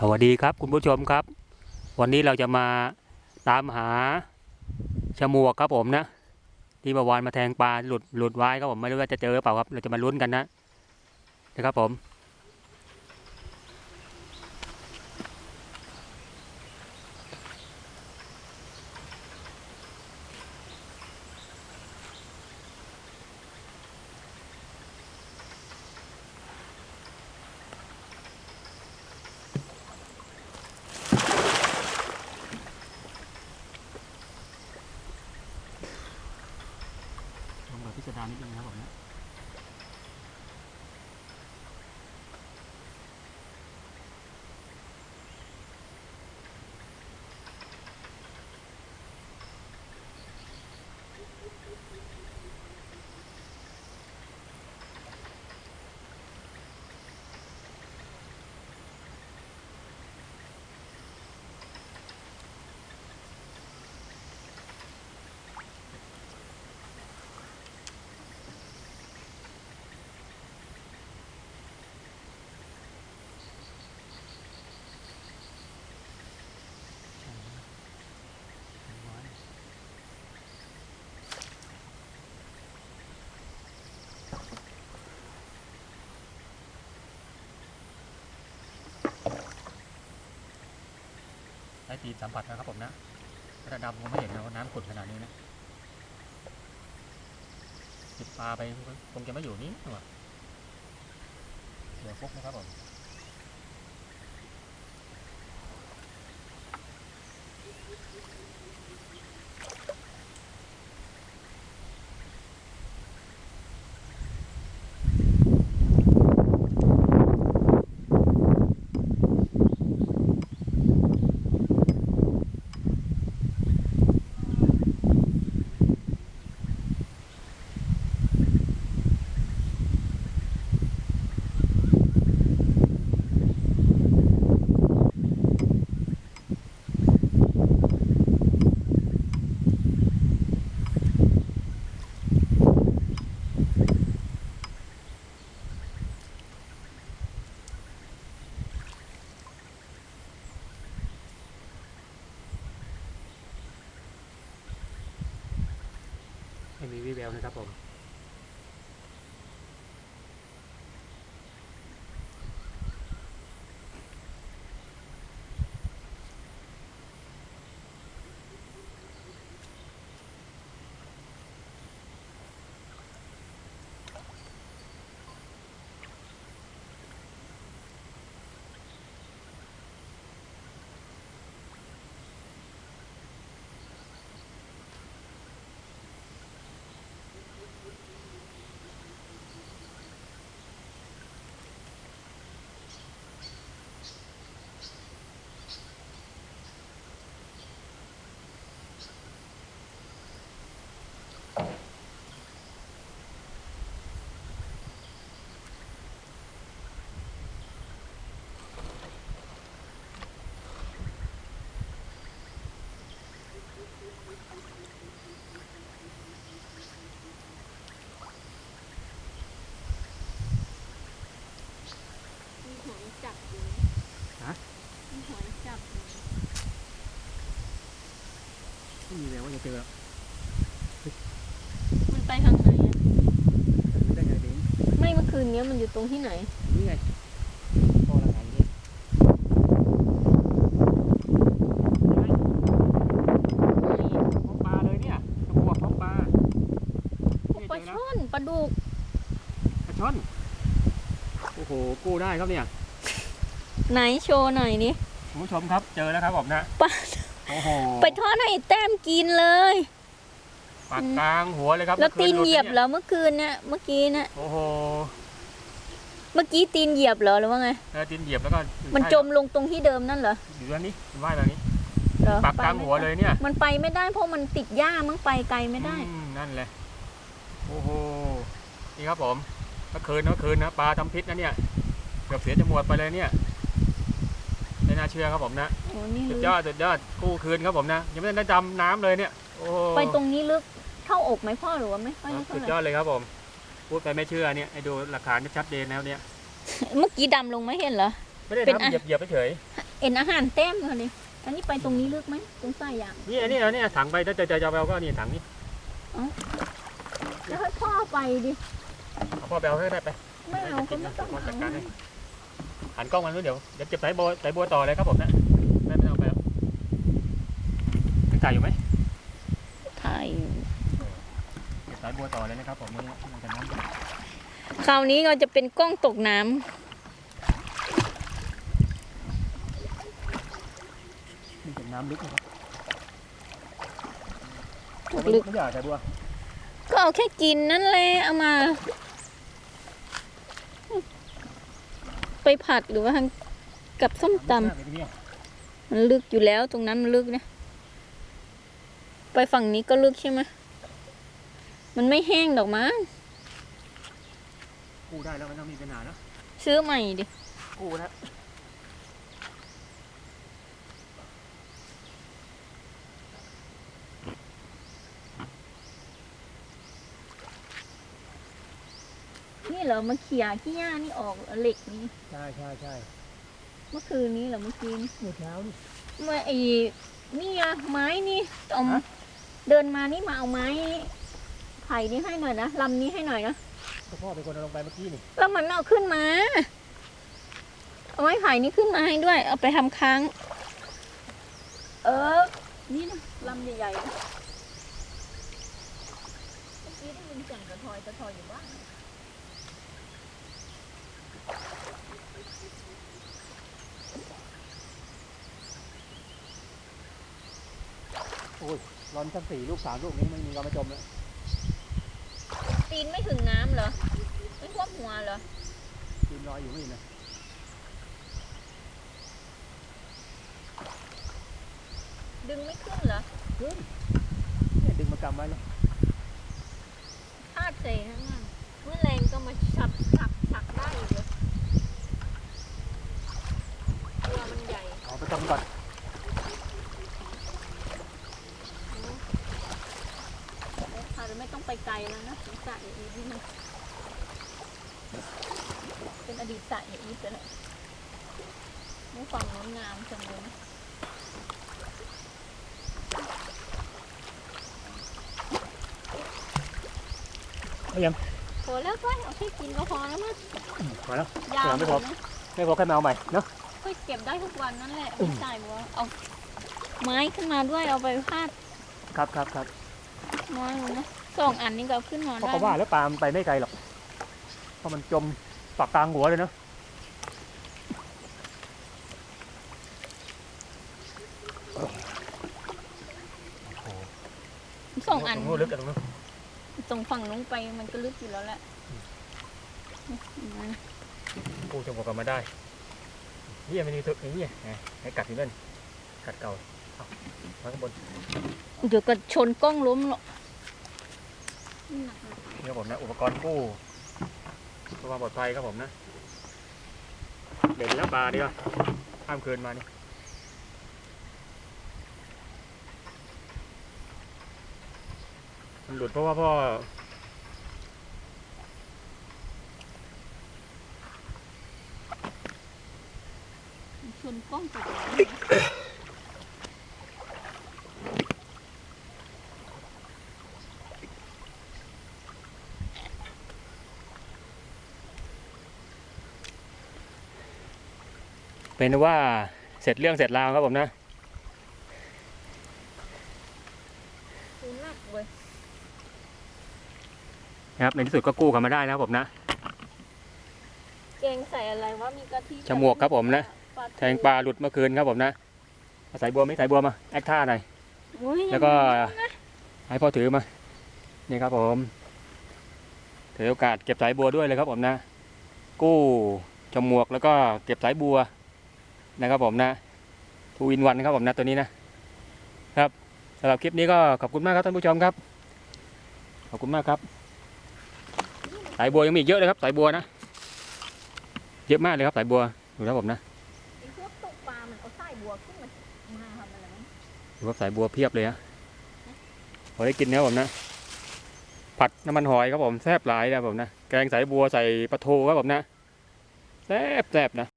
สวัสดีครับคุณผู้ชมครับ วันนี้เราจะมาตามหาชะมวกครับผมนะที่เมื่อวานมาแทงปลาหลุดหลุดไว้ครับผมไม่รู้ว่าจะเจอหรือเปล่าครับ เราจะมาลุ้นกันนะนะครับผม พิจารณานิดนึงนะครับผมนะใช้ตีนสัมผัสนะครับผมนะระดับผมไม่เห็นนะว่าน้ำขุ่นขนาดนี้นะจิบปลาไปคงจะไม่อยู่นี่หรอเดี๋ยวฟุกนะครับผม ไมีวิแววนะครับผมหอยจับอยู่ ฮะ มีหอยจับอยู่ ไม่มีแววว่าจะเจอมันไปทางไหนอะไม่ได้ไงดิไม่เมื่อคืนเนี้ยมันอยู่ตรงที่ไหน นี่ไงพอละไงนี่ท้องปลาเลยเนี่ยชะมวกท้องปลาปลาช่อนปลาดุกปลาช่อนโอ้โหกู้ได้ครับเนี่ย ไหนโชว์หน่อยนี่คุณผู้ชมครับเจอแล้วครับผมนะปลา โอ้โหไปทอดให้แต้มกินเลย ปากกลางหัวเลยครับแล้วตีนเหยียบแล้เหรอเมื่อคืนเนี่ยเมื่อกี้เนี่ยโอ้โหเมื่อกี้ตีนเหยียบเหรอหรือว่าไงแล้วตีนเหยียบแล้วก็มันจมลงตรงที่เดิมนั่นเหรออยู่ตรงนี้มันว่ายแบบนี้ เหรอปากกลางไปไม่หัวเลยเนี่ย มันไปไม่ได้เพราะมันติดหญ้ามั้งไปไกลไม่ได้ อืมนั่นแหละโอ้โหนี่ครับผมเมื่อคืนเมื่อคืนนะปลาทำพิษนะเนี่ยเกือบเสียจมูกไปเลยเนี่ย ไม่น่าเชื่อครับผมนะโอ้นี่สุลึดกยอดสุดยอดกู้คืนครับผมนะยังไม่ได้ดำน้ำเลยเนี่ยโอ้โหไปตรงนี้ลึกเท่าอกไหมพ่อหรือว่าไม่ค่อยครับเท่าสุดไหยอร่ดเลยครับผมพูดไปไม่เชื่อเนี่ยให้ดูหลักฐานชัดเจนแล้วเนี่ยเมื่อกี้ดำลงไม่เห็นเหรอ ไม่ได้เป็นทำอะเหยียบเหยียบเฉยเอ็นอาหารเต็มเลยดิอันนี้ไปตรงนี้ลึกไหมตรงใต้ยางนี่อันนี้เอาเนี่ยถังไปถ้าจะจะจะเอาก็นี่ถังนี้แล้วให้พ่อไปดิเอาพ่อไปเอาให้ได้ไปไม่เอาก็ไม่ต้องพ่อจัดเอาการให้ หันกล้องมันไว้เดี๋ยวเดี๋ยวเก็บสายบัวสายบัวต่อเลยครับผมนะไม่ไม่เอาไปหรอกยังถ่ายอยู่ไหมถ่ายเก็บสายบัวต่อเลยนะครับผมนี่มันจะน้ำคราวนี้เราจะเป็นกล้องตกน้ำนี่เป็นน้ำลึกนะครับตกลึกไม่อยากสายบัวก็เอาแค่กินนั่นแหละเอามา ไปผัดหรือว่าทางกับส้มตำน้ำลึกมากเลยทีเนี้ยมันลึกอยู่แล้วตรงนั้นมันลึกนะ ไปฝั่งนี้ก็ลึกใช่ไหมมันไม่แห้งดอกมั้งกู้ได้แล้วมันต้องมีปัญหาแล้วซื้อใหม่ดิกู้แล้ว เหรอมาเขี่ยขี้หญ้านี่ออกเหล็กนี่ใช่ใช่ใช่เมื่อคืนนี้เหรอเมื่อคืนเมื่อเช้านี่เมื่อไอ้นี่อะไม้นี่เอาฮะเดินมานี่มาเอาไม้ไผ่นี่ให้หน่อยนะลำนี้ให้หน่อยนะก็พ่อเป็นคนเอาลงไปเมื่อกี้นี่แล้วมันเอาขึ้นมาเอาไม้ไผ่นี่ขึ้นมาให้ด้วย เอาไปทำค้าง เออ นี่นะลำใหญ่ๆนะเมื่อกี้ได้ยินเสียงกระทอยกระทอยอยู่บ้า นร้อนทั้งสี่ลูกสามลูกนี้ไม่มีก็มาจมแล้วตีนไม่ถึงน้ำเหรอ ไม่ท่วมหัวเหรอกินรอยอยู่นี่นะดึงไม่ขึ้นเหรอเนี่ยดึงมากำไว้แล้วพาดใส่ข้างล่างเมื่อแรงก็มาฉับฉักฉักได้อยู่เลยตัวมันใหญ่ เอาไปจมก่อน อาจจะไม่ต้องไปไกลแล้วนะสงสารอีฟนี่มันเป็นอดีตสายอีฟไปแล้วไม่ฟังโน้นงามจังเลยนะไม่ยังพอแล้วก็เอาแค่กินก็พอแล้วมั้งพอแล้ว ยาวเดี๋ยวไม่พอเลยนะไม่พอแค่มาเอาใหม่เนาะก็เก็บได้ทุกวันนั่นแหละไม่จ่ายบัวเอาไม้ขึ้นมาด้วยเอาไปพาดครับครับครับน้อยลงนะสองอันนี้ก็เอาขึ้นมาเพราะได้เขาว่าแล้วปลามันไปไม่ไกลหรอกเพราะมันจมปากกลางหัวเลยเนาะ สองอั นตรงนู้นลึกกันตรงนู้นตรงฝั่งลงไปมันก็ลึกอยู่แล้วแหละนั่นกูจะบอกกันมาได้นี่ยังไม่มีตัวนี่ไงให้กัดอยู่นั่นกัดเก่าเอามาข้างบนเดี๋ยวก็ชนกล้องล้มหรอกหนักเลยนี่ครับผมนะอุปกรณ์กู้เพื่อความปลอดภัยครับผมนะ เด่นแล้วปลาดีกว่าข้ามคืนมานี่ มันหลุดเพราะว่าพ่อ ชนกล้องตกน้เป็นว่าเสร็จเรื่องเสร็จราวครับผมนะำดูหนักเว้ย นะครับ ในที่สุดก็กู้กันมาได้นะครับผมนะ แกงใส่อะไรวะมีกะทิฉมวกครับผมนะ แทงปลาหลุดเมื่อคืนครับผมนะเอาสายบัวไหม่สายบัวมาแอคท่าหน่อยโอ้ยแล้วก็ ให้พ่อถือมา นี่ครับผมถือโอกาสเก็บสายบัวด้วยเลยครับผมนะ กู้จมวกแล้วก็เก็บสายบัวนะครับผมนะทูอินวันครับผมนะตัวนี้นะครับสำหรับคลิปนี้ก็ขอบคุณมากครับท่านผู้ชมครับ ขอบคุณมากครับ สายบัวยังมีอีกเยอะเลยครับสายบัวนะ เยอะมากเลยครับสายบัวดูนะผมนะไอ้พวกตกปลามันเอาไส้บัวขึ้นมามาทำอะไรวะดูครับสายบัวเพียบเลยฮะพอได้กินนะครับผมนะผัดน้ำมันหอยครับผมแซ่บหลายนะครับผมนะแกงสายบัวใส่ปลาทูครับผมนะแซ่บแซ่บนะ